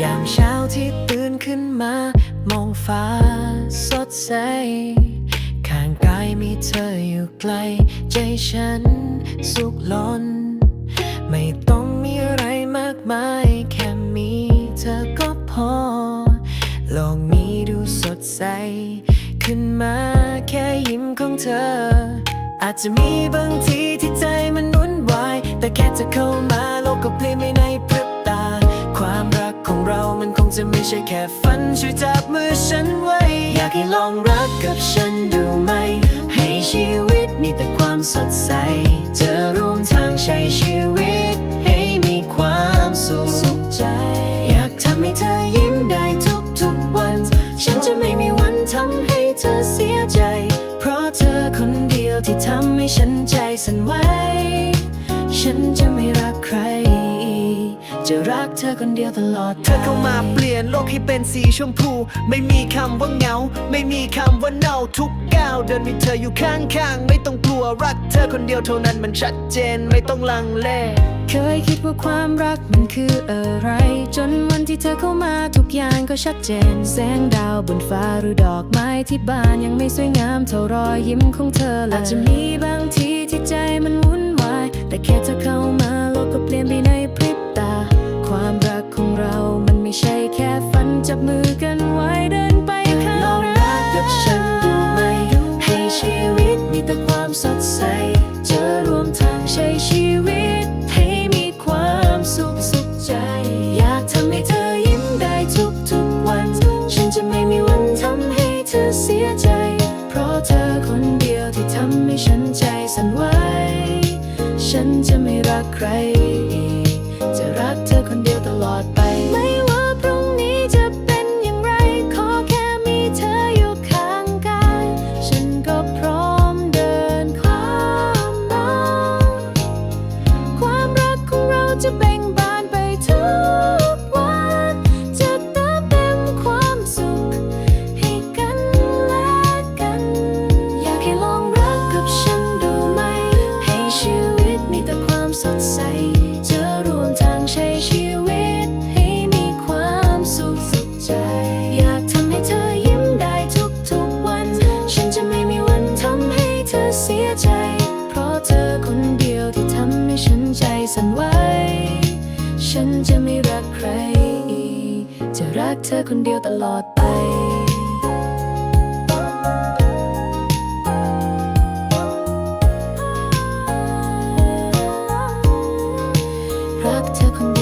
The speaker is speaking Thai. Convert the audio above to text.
ยามเช้าที่ตื่นขึ้นมา มองฟ้าสดใส ข้างกายมีเธออยู่ใกล ใจฉันสุขล้น ไม่ต้องมีอะไรมากมาย แค่มีเธอก็พอ โลกนี้ดูสดใส ขึ้นมาแค่ยิ้มของเธอ อาจจะมีบางทีที่ใจมันวุ่นวาย แต่แค่จะเข้ามา คงจะไม่ใช่แค่ฝันช่วยจับมือฉันไว้ อยากให้ลองรักกับฉันดูไหม ให้ชีวิตมีแต่ความสดใสจะร่วมทางใช้ชีวิต ให้มีความสุขสุขใจ อยากทำให้เธอยิ้มได้ทุกทุกวัน ฉันจะไม่มีวันทำให้เธอเสียใจ เพราะเธอคนเดียวที่ทำให้ฉันใจสั่นไหว จะรักเธอคนเดียวตลอด เธอเข้ามาเปลี่ยนโลกให้เป็นสีชมพู ไม่มีคำว่าเหงา ไม่มีคำว่าเน่าทุกก้าวเดินมีเธออยู่ข้างๆ ไม่ต้องกลัวรักเธอคนเดียวเท่านั้นมันชัดเจนไม่ต้องลังเล เคยคิดว่าความรักมันคืออะไร จนวันที่เธอเข้ามาทุกอย่างก็ชัดเจน แสงดาวบนฟ้าหรือดอกไม้ที่บ้านยังไม่สวยงามเท่ารอยยิ้มของเธอเลยอาจจะมีบางทีที่ใจมันวุ่นวายแต่แค่เธอเข้า อกันไว้เดินไปข้างหน้าลองรักกับฉันดูไหม ให้ชีวิตมีแต่ความสดใส เจอรวมทางใช้ชีวิต ให้มีความสุขสุขใจ อยากทำให้เธอยิ้มได้ทุกทุกวัน ฉันจะไม่มีวันทำให้เธอเสียใจ เพราะเธอคนเดียวที่ทำให้ฉันใจสั่นไหวฉันจะไม่รักใครอีกจะรักเธอคนเดียวตลอดไป รักเธอคนเดียวตลอดไปรักเธอคนเดียว